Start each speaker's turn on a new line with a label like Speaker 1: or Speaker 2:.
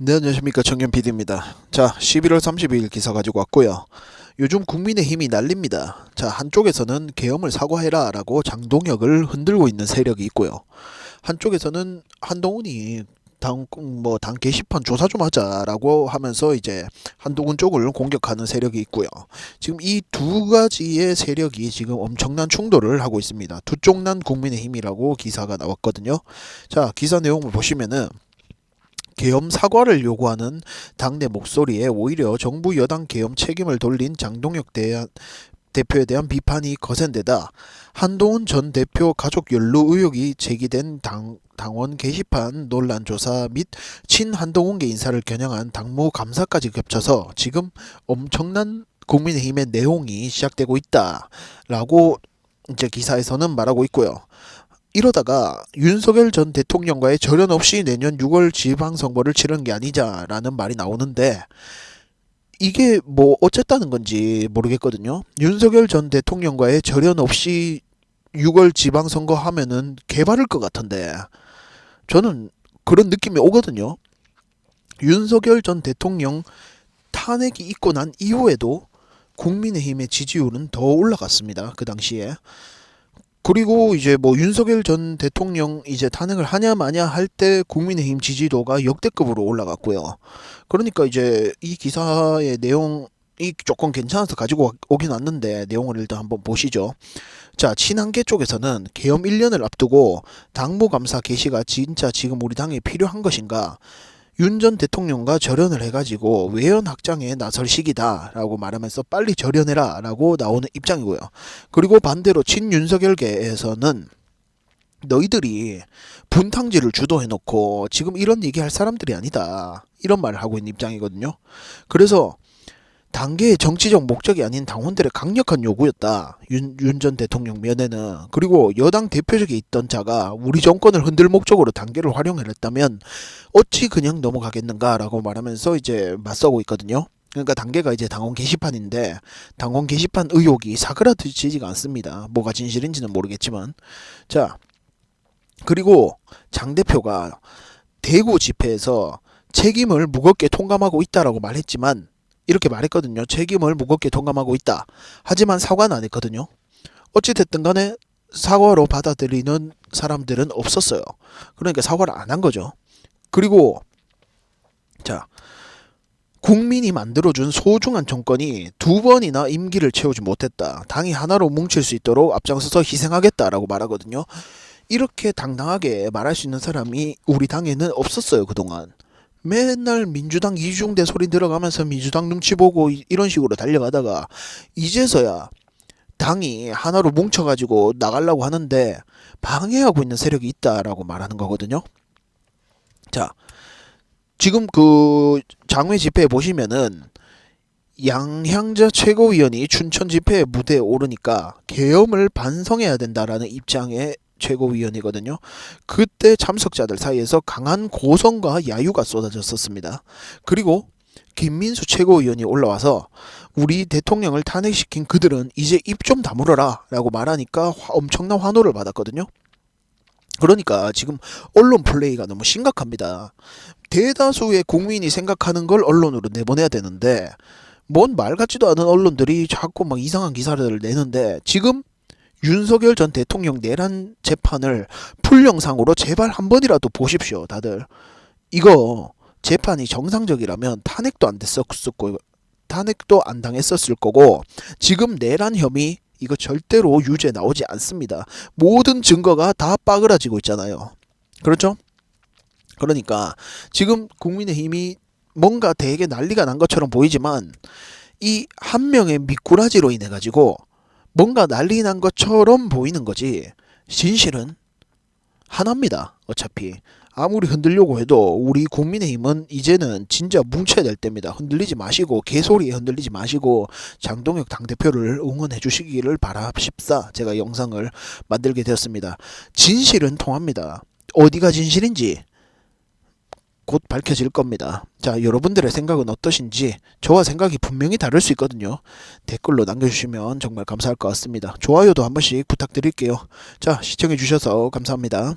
Speaker 1: 네, 안녕하십니까. 청년 PD입니다. 자, 11월 32일 기사 가지고 왔고요. 요즘 국민의힘이 난립니다. 자, 한쪽에서는 계엄을 사과해라 라고 장동혁을 흔들고 있는 세력이 있고요. 한쪽에서는 한동훈이 당, 뭐, 당 게시판 조사 좀 하자라고 하면서 이제 한동훈 쪽을 공격하는 세력이 있고요. 지금 이 두 가지의 세력이 지금 엄청난 충돌을 하고 있습니다. 두 쪽 난 국민의힘이라고 기사가 나왔거든요. 자, 기사 내용을 보시면은 계엄 사과를 요구하는 당내 목소리에 오히려 정부 여당 계엄 책임을 돌린 장동혁 대한 대표에 대한 비판이 거센 데다 한동훈 전 대표 가족 연루 의혹이 제기된 당, 당원 게시판 논란 조사 및 친한동훈계 인사를 겨냥한 당무 감사까지 겹쳐서 지금 엄청난 국민의힘의 내용이 시작되고 있다라고 이제 기사에서는 말하고 있고요. 이러다가 윤석열 전 대통령과의 절연 없이 내년 6월 지방선거를 치르는 게 아니자라는 말이 나오는데 이게 뭐 어쨌다는 건지 모르겠거든요. 윤석열 전 대통령과의 절연 없이 6월 지방선거 하면은 개발을 것 같은데 저는 그런 느낌이 오거든요. 윤석열 전 대통령 탄핵이 있고 난 이후에도 국민의힘의 지지율은 더 올라갔습니다. 그 당시에. 그리고 이제 뭐 윤석열 전 대통령 이제 탄핵을 하냐 마냐 할 때 국민의힘 지지도가 역대급으로 올라갔고요. 그러니까 이제 이 기사의 내용 이 조금 괜찮아서 가지고 오긴 왔는데 내용을 일단 한번 보시죠. 자, 친한계 쪽에서는 계엄 1년을 앞두고 당무 감사 개시가 진짜 지금 우리 당에 필요한 것인가? 윤 전 대통령과 절연을 해가지고 외연 확장에 나설 시기다라고 말하면서 빨리 절연해라라고 나오는 입장이고요. 그리고 반대로 친윤석열계에서는 너희들이 분탕질을 주도해놓고 지금 이런 얘기할 사람들이 아니다 이런 말을 하고 있는 입장이거든요. 그래서 당계의 정치적 목적이 아닌 당원들의 강력한 요구였다. 윤 전 대통령 면에는 그리고 여당 대표적에 있던 자가 우리 정권을 흔들 목적으로 당계를 활용했다면 어찌 그냥 넘어가겠는가라고 말하면서 이제 맞서고 있거든요. 그러니까 단계가 이제 당원 게시판인데 당원 게시판 의혹이 사그라들지지가 않습니다. 뭐가 진실인지는 모르겠지만 자 그리고 장 대표가 대구 집회에서 책임을 무겁게 통감하고 있다라고 말했지만 이렇게 말했거든요. 책임을 무겁게 통감하고 있다. 하지만 사과는 안 했거든요. 어찌됐든 간에 사과로 받아들이는 사람들은 없었어요. 그러니까 사과를 안 한 거죠. 그리고 자 국민이 만들어준 소중한 정권이 두 번이나 임기를 채우지 못했다. 당이 하나로 뭉칠 수 있도록 앞장서서 희생하겠다라고 말하거든요. 이렇게 당당하게 말할 수 있는 사람이 우리 당에는 없었어요 그동안. 맨날 민주당 이중대 소리 들어가면서 민주당 눈치 보고 이- 이런 식으로 달려가다가 이제서야 당이 하나로 뭉쳐가지고 나가려고 하는데 방해하고 있는 세력이 있다라고 말하는 거거든요. 자, 지금 그 장외 집회에 보시면은 양향자 최고위원이 춘천 집회 무대에 오르니까 계엄을 반성해야 된다라는 입장의 최고위원이거든요. 그때 참석자들 사이에서 강한 고성과 야유가 쏟아졌었습니다. 그리고 김민수 최고위원이 올라와서 우리 대통령을 탄핵시킨 그들은 이제 입 좀 다물어라 라고 말하니까 화- 엄청난 환호를 받았거든요. 그러니까 지금 언론 플레이가 너무 심각합니다. 대다수의 국민이 생각하는 걸 언론으로 내보내야 되는데 뭔 말 같지도 않은 언론들이 자꾸 막 이상한 기사를 내는데 지금 윤석열 전 대통령 내란 재판을 풀 영상으로 제발 한 번이라도 보십시오, 다들. 이거 재판이 정상적이라면 탄핵도 안 됐었을 거고 탄핵도 안 당했었을 거고 지금 내란 혐의 이거 절대로 유죄 나오지 않습니다. 모든 증거가 다 빠그라지고 있잖아요. 그렇죠? 그러니까 지금 국민의힘이 뭔가 되게 난리가 난 것처럼 보이지만 이 한 명의 미꾸라지로 인해 가지고 뭔가 난리 난 것처럼 보이는 거지 진실은 하나입니다. 어차피 아무리 흔들려고 해도 우리 국민의힘은 이제는 진짜 뭉쳐야 될 때입니다. 흔들리지 마시고 개소리에 흔들리지 마시고 장동혁 당대표를 응원해 주시기를 바랍십사 제가 영상을 만들게 되었습니다. 진실은 통합니다. 어디가 진실인지 곧 밝혀질 겁니다. 자, 여러분들의 생각은 어떠신지 저와 생각이 분명히 다를 수 있거든요. 댓글로 남겨주시면 정말 감사할 것 같습니다. 좋아요도 한 번씩 부탁드릴게요. 자, 시청해 주셔서 감사합니다.